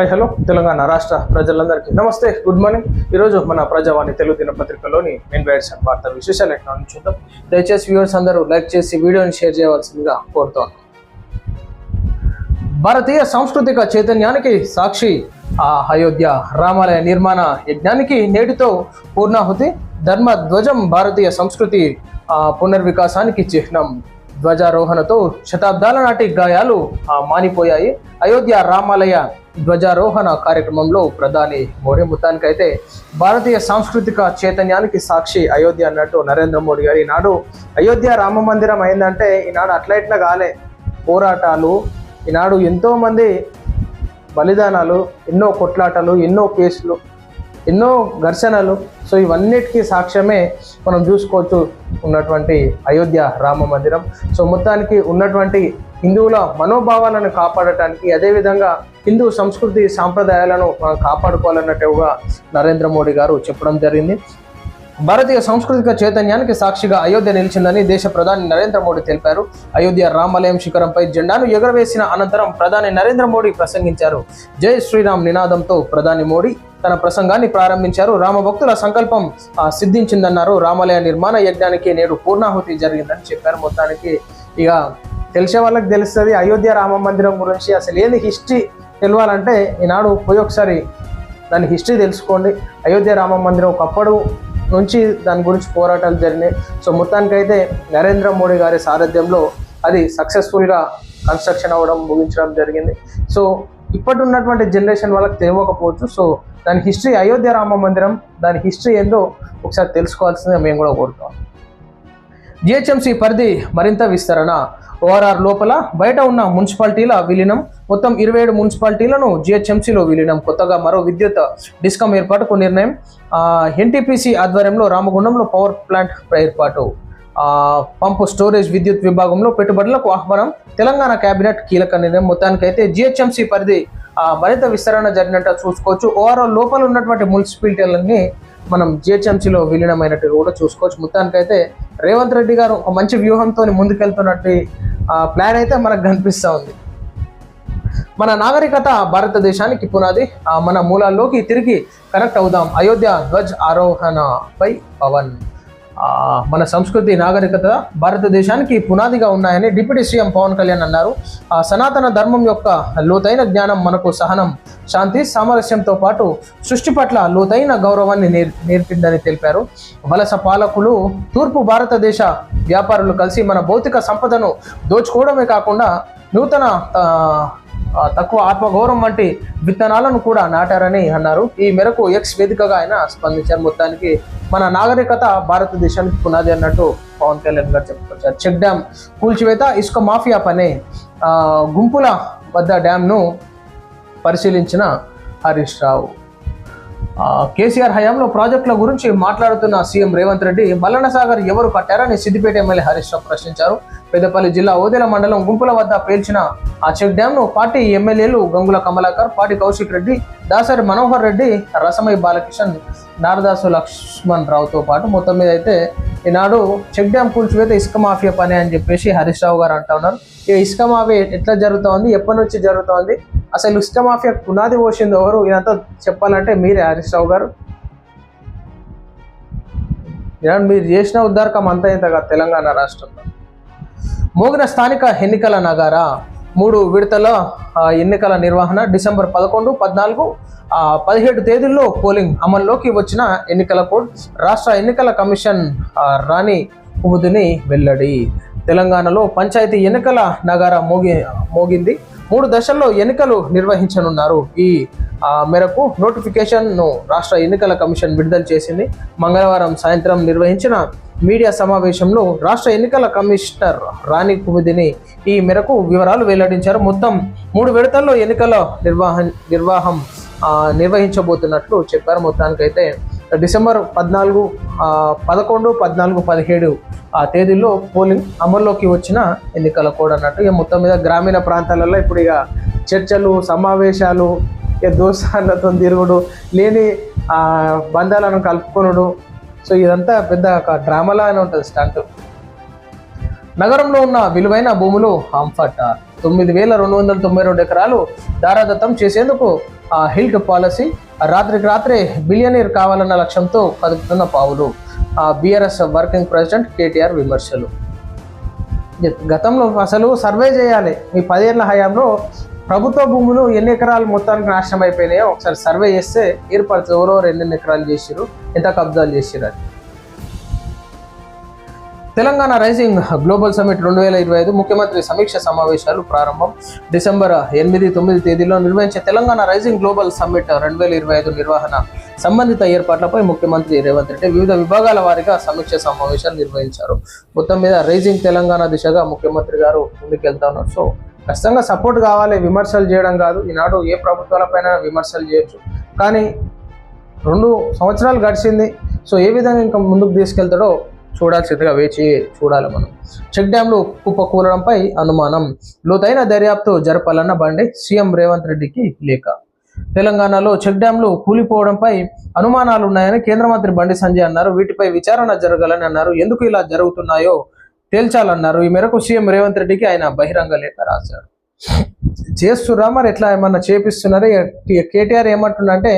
Hi hello Telangana రాష్ట్ర ప్రజలందరికీ నమస్తే గుడ్ మార్నింగ్. ఈరోజు మన ప్రజావాణి తెలుగు దినపత్రికలోని మెయిన్ రైడ్స్ అండ్ వార్తా విశేషాలు ఎట్లా చూద్దాం. దయచేసి వ్యూవర్స్ అందరూ లైక్ చేసి వీడియోని షేర్ చేయవలసిందిగా కోరుతాను భారతీయ సాంస్కృతిక చైతన్యానికి సాక్షి ఆ అయోధ్య రామాలయ నిర్మాణ యజ్ఞానికి నేటితో పూర్ణాహుతి. ధర్మ ధ్వజం భారతీయ సంస్కృతి ఆ, పునర్వికాసానికి చిహ్నం. ధ్వజారోహణతో శతాబ్దాల నాటి గాయాలు మానిపోయాయి. అయోధ్య రామాలయ ధ్వజారోహణ కార్యక్రమంలో ప్రధాని మోడీ మొత్తానికైతే భారతీయ సాంస్కృతిక చైతన్యానికి సాక్షి అయోధ్య అన్నట్టు నరేంద్ర మోడీ గారు ఈనాడు అయోధ్య రామ మందిరం అయిందంటే ఈనాడు అట్లా ఇట్లా కాలే. పోరాటాలు ఈనాడు ఎంతోమంది బలిదానాలు ఎన్నో కొట్లాటలు ఎన్నో కేసులు ఎన్నో ఘర్షణలు. సో ఇవన్నిటికీ సాక్ష్యమే మనం చూసుకోవచ్చు ఉన్నటువంటి అయోధ్య రామ మందిరం. సో మొత్తానికి ఉన్నటువంటి హిందువుల మనోభావాలను కాపాడటానికి అదేవిధంగా హిందూ సంస్కృతి సాంప్రదాయాలను మనం కాపాడుకోవాలన్నట్టుగా నరేంద్ర మోడీ గారు చెప్పడం జరిగింది. భారతీయ సాంస్కృతిక చైతన్యానికి సాక్షిగా అయోధ్య నిలిచిందని దేశ ప్రధాని నరేంద్ర మోడీ తెలిపారు. అయోధ్య రామాలయం శిఖరంపై జెండాను ఎగురవేసిన అనంతరం ప్రధాని నరేంద్ర మోడీ ప్రసంగించారు. జై శ్రీరామ్ నినాదంతో ప్రధాని మోడీ తన ప్రసంగాన్ని ప్రారంభించారు. రామభక్తుల సంకల్పం సిద్ధించిందన్నారు. రామాలయ నిర్మాణ యజ్ఞానికి నేడు పూర్ణాహుతి జరిగిందని చెప్పారు. మొత్తానికి ఇక తెలిసే వాళ్ళకి తెలుస్తుంది అయోధ్య రామ మందిరం గురించి అసలు ఏది హిస్టరీ తెలవాలంటే ఈనాడు పోయి ఒకసారి దాని హిస్టరీ తెలుసుకోండి. అయోధ్య రామ మందిరం ఒకప్పుడు నుంచి దాని గురించి పోరాటాలు జరిగినాయి. సో మొత్తానికైతే నరేంద్ర మోడీ గారి సారథ్యంలో అది సక్సెస్ఫుల్గా కన్స్ట్రక్షన్ అవ్వడం ముగించడం జరిగింది. సో ఇప్పటి ఉన్నటువంటి జనరేషన్ వాళ్ళకి తెలియకపోవచ్చు. సో దాని హిస్టరీ అయోధ్య రామ మందిరం దాని హిస్టరీ ఏందో ఒకసారి తెలుసుకోవాల్సిందిగా మేము కూడా కోరుతాం జిహెచ్ఎంసీ పరిధి మరింత విస్తరణ. ఓఆర్ఆర్ లోపల బయట ఉన్న మున్సిపాలిటీల విలీనం మొత్తం ఇరవై ఏడు మున్సిపాలిటీలను జిహెచ్ఎంసీలో విలీనం. కొత్తగా మరో విద్యుత్ డిస్కమ్ ఏర్పాటుకు నిర్ణయం. ఎన్టీపీసీ ఆధ్వర్యంలో రామగుండంలో పవర్ ప్లాంట్ ఏర్పాటు. పంపు స్టోరేజ్ విద్యుత్ విభాగంలో పెట్టుబడులకు ఆహ్వానం. తెలంగాణ కేబినెట్ కీలక నిర్ణయం. మొత్తానికైతే జిహెచ్ఎంసీ పరిధి మరింత విస్తరణ జరిగినట్టు చూసుకోవచ్చు. ఓవరాల్ లోపల ఉన్నటువంటి మున్సిపాలిటీలన్నీ మనం జిహెచ్ఎంసీలో విలీనమైనట్టు కూడా చూసుకోవచ్చు. మొత్తానికైతే రేవంత్ రెడ్డి గారు ఒక మంచి వ్యూహంతో ముందుకెళ్తున్నట్టు ప్లాన్ అయితే మనకు కనిపిస్తూ ఉంది. మన నాగరికత భారతదేశానికి పునాది. మన మూలాల్లోకి తిరిగి కనెక్ట్ అవుదాం. అయోధ్య ధ్వజ్ ఆరోహణపై పవన్. మన సంస్కృతి నాగరికత భారతదేశానికి పునాదిగా ఉన్నాయని డిప్యూటీ సీఎం పవన్ కళ్యాణ్ అన్నారు. ఆ సనాతన ధర్మం యొక్క లోతైన జ్ఞానం మనకు సహనం శాంతి సామరస్యంతో పాటు సృష్టి పట్ల లోతైన గౌరవాన్ని నేర్ నేర్పిందని తెలిపారు. వలస పాలకులు తూర్పు భారతదేశ వ్యాపారులు కలిసి మన భౌతిక సంపదను దోచుకోవడమే కాకుండా నూతన తక్కువ ఆత్మగౌరవం వంటి విత్తనాలను కూడా నాటారని అన్నారు. ఈ మేరకు ఎక్స్ వేదికగా ఆయన స్పందించారు. మొత్తానికి మన నాగరికత భారతదేశానికి పునాది అన్నట్టు పవన్ కళ్యాణ్ గారు చెప్పుకొచ్చారు. చెక్ డ్యామ్ కూల్చివేత ఇసుక మాఫియా పనే గుంపుల వద్ద డ్యామ్ను పరిశీలించిన హరీష్ రావు. కేసీఆర్ హయాంలో ప్రాజెక్టుల గురించి మాట్లాడుతున్న సీఎం రేవంత్ రెడ్డి మల్లన్న సాగర్ ఎవరు కట్టారని సిద్దిపేట ఎమ్మెల్యే హరీష్ రావు ప్రశ్నించారు. పెద్దపల్లి జిల్లా ఓదెల మండలం గుంపుల వద్ద పేల్చిన ఆ చెక్ డ్యామ్ను పార్టీ ఎమ్మెల్యేలు గంగుల కమలాకర్ పాటి కౌశిక్ రెడ్డి దాసరి మనోహర్ రెడ్డి రసమై బాలకిషన్ నారదాసు లక్ష్మణ్ రావుతో పాటు మొత్తం మీద అయితే ఈనాడు చెక్ డ్యామ్ కూల్చివేత ఇసుక మాఫియా పని అని చెప్పేసి హరీష్ రావు గారు అంటా ఉన్నారు. ఈ ఇసుక మాఫియా ఎట్లా జరుగుతోంది ఎప్పటి నుంచి జరుగుతోంది అసలు ఇసుక మాఫియా పునాది పోసింది ఎవరు? ఇదంతా చెప్పాలంటే మీరే హరీష్ రావు గారు. మీరు చేసిన ఉద్దారకం అంతా ఇంతగా తెలంగాణ రాష్ట్రంలో. మోగిన స్థానిక ఎన్నికల నగారా? మూడు విడతల ఎన్నికల నిర్వహణ డిసెంబర్ పదకొండు పద్నాలుగు పదిహేడు తేదీల్లో పోలింగ్ అమల్లోకి వచ్చిన ఎన్నికల కోడ్ రాష్ట్ర ఎన్నికల కమిషన్ రాణి కుముదిని వెల్లడి. తెలంగాణలో పంచాయతీ ఎన్నికల నగర మోగి మోగింది. మూడు దశల్లో ఎన్నికలు నిర్వహించనున్నారు. ఈ మేరకు నోటిఫికేషన్ను రాష్ట్ర ఎన్నికల కమిషన్ విడుదల చేసింది. మంగళవారం సాయంత్రం నిర్వహించిన మీడియా సమావేశంలో రాష్ట్ర ఎన్నికల కమిషనర్ రాణి కుమిదిని ఈ మేరకు వివరాలు వెల్లడించారు. మొత్తం మూడు విడతల్లో ఎన్నికల నిర్వాహ నిర్వాహం నిర్వహించబోతున్నట్లు చెప్పారు. మొత్తానికైతే డిసెంబర్ పద్నాలుగు పదకొండు పద్నాలుగు పదిహేడు ఆ తేదీల్లో పోలింగ్ అమల్లోకి వచ్చిన ఎన్నికల కోడ్ అన్నట్టు. ఇక మొత్తం మీద గ్రామీణ ప్రాంతాలలో ఇప్పుడు ఇక చర్చలు సమావేశాలు ఇక దోస్తాలతో తిరుగుడు లేని బంధాలను కలుపుకొనుడు సో ఇదంతా పెద్ద ఒక అని ఉంటుంది స్టంట్. నగరంలో ఉన్న విలువైన భూములు హంఫట్ తొమ్మిది వేల రెండు వందల తొంభై రెండు ఎకరాలు దారాదత్తం చేసేందుకు ఆ హిల్ట్ పాలసీ రాత్రికి రాత్రే బిలియనీర్ కావాలన్న లక్ష్యంతో కదుపుతున్న పావులు. ఆ బీఆర్ఎస్ వర్కింగ్ ప్రెసిడెంట్ కేటీఆర్ విమర్శలు. గతంలో అసలు సర్వే చేయాలి. మీ పదేళ్ళ హయాంలో ప్రభుత్వ భూములు ఎన్ని ఎకరాలు మొత్తానికి నాశనం అయిపోయినాయో ఒకసారి సర్వే చేస్తే ఏర్పడుతుంది. ఎవరెవరు ఎన్నెన్ని ఎకరాలు చేసిరు ఎంత కబ్జాలు చేసిరు అని. తెలంగాణ రైజింగ్ గ్లోబల్ సమ్మిట్ రెండు వేల ఇరవై ఐదు ముఖ్యమంత్రి సమీక్ష సమావేశాలు ప్రారంభం. డిసెంబర్ ఎనిమిది తొమ్మిది తేదీలో నిర్వహించే తెలంగాణ రైజింగ్ గ్లోబల్ సమ్మిట్ రెండు వేల ఇరవై ఐదు నిర్వహణ సంబంధిత ఏర్పాట్లపై ముఖ్యమంత్రి రేవంత్ రెడ్డి వివిధ విభాగాల వారీగా సమీక్ష సమావేశాలు నిర్వహించారు. మొత్తం మీద రైజింగ్ తెలంగాణ దిశగా ముఖ్యమంత్రి గారు ముందుకెళ్తా ఉన్నారు. సో ఖచ్చితంగా సపోర్ట్ కావాలి విమర్శలు చేయడం కాదు. ఈనాడు ఏ ప్రభుత్వాలపైన విమర్శలు చేయొచ్చు. కానీ రెండు సంవత్సరాలు గడిచింది. సో ఏ విధంగా ఇంకా ముందుకు తీసుకెళ్తాడో చూడాల్సిందిగా వేచి చూడాలి మనం. చెక్ డ్యాంలు కుప్పకూలడంపై అనుమానం. లోతైన దర్యాప్తు జరపాలన్న బండి సీఎం రేవంత్ రెడ్డికి లేఖ తెలంగాణలో చెక్ డ్యాంలు కూలిపోవడంపై అనుమానాలు ఉన్నాయని కేంద్ర మంత్రి బండి సంజయ్ అన్నారు. వీటిపై విచారణ జరగాలని అన్నారు. ఎందుకు ఇలా జరుగుతున్నాయో తేల్చాలన్నారు. ఈ మేరకు సీఎం రేవంత్ రెడ్డికి ఆయన బహిరంగ లేఖ రాశారు. చేస్తురా మరి? ఎట్లా ఏమన్నా చేపిస్తున్నారు? కేటీఆర్ ఏమంటుండంటే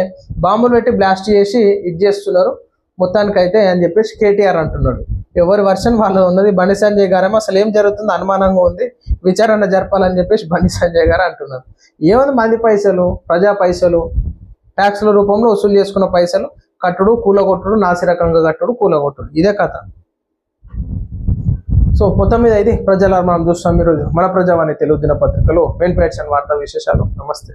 బాంబులు పెట్టి బ్లాస్ట్ చేసి ఇది చేస్తున్నారు. మొత్తానికైతే అని చెప్పేసి కేటీఆర్ అంటున్నాడు. ఎవరి వర్షన్ వాళ్ళు ఉన్నది? బండి సంజయ్ గారేమో అసలు ఏం జరుగుతుంది అనుమానంగా ఉంది. విచారణ జరపాలని చెప్పేసి బండి సంజయ్ గారు అంటున్నారు. ఏముంది మంది పైసలు ప్రజా పైసలు? ట్యాక్స్ల రూపంలో వసూలు చేసుకున్న పైసలు కట్టుడు కూలగొట్టుడు నాసిరకంగా కట్టుడు కూలగొట్టుడు. ఇదే కథ. సో మొత్తం మీద ఇది ప్రజల మనం చూస్తాం ఈరోజు మన ప్రజావాణి తెలుగు దినపత్రికలో మెయిన్ పేట్స్ వార్తా విశేషాలు. నమస్తే.